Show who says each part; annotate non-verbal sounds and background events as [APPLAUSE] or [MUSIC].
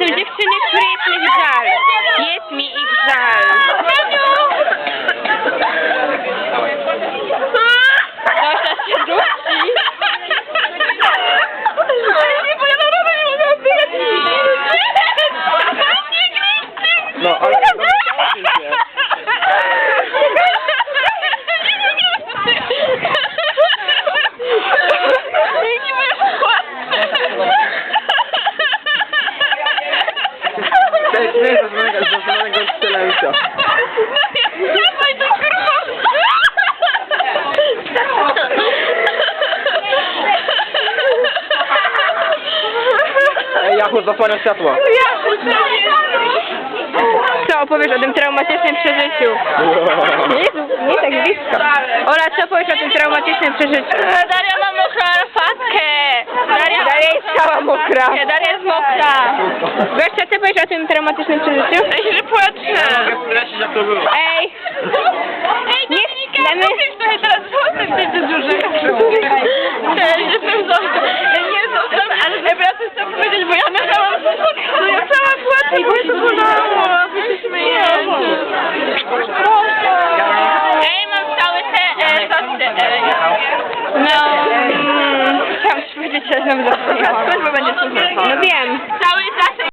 Speaker 1: Są dziewczyny, które jest mi żal. Jest mi ich żal. Zosia się dusi.
Speaker 2: No, ale... No, wyciągnij się. Cześć, nie, to znanego, to strzelająca. Ej, Jachu, zasłania światło.
Speaker 1: Co opowiesz o tym traumatycznym przeżyciu? [LAUGHS] Jezu, nie tak blisko. Ola, co powiesz o tym traumatycznym przeżyciu?
Speaker 3: Daria ma mokrą arfatkę. Daria,
Speaker 1: Daria jest cała mokra.
Speaker 3: Nie, Daria jest mokra.
Speaker 1: Gościa, co powiesz o tym traumatycznym przeżyciu?
Speaker 3: Ja się płaczę. się,
Speaker 1: żebym
Speaker 3: zapomniała. Służba będzie.
Speaker 1: No wiem. Cały czas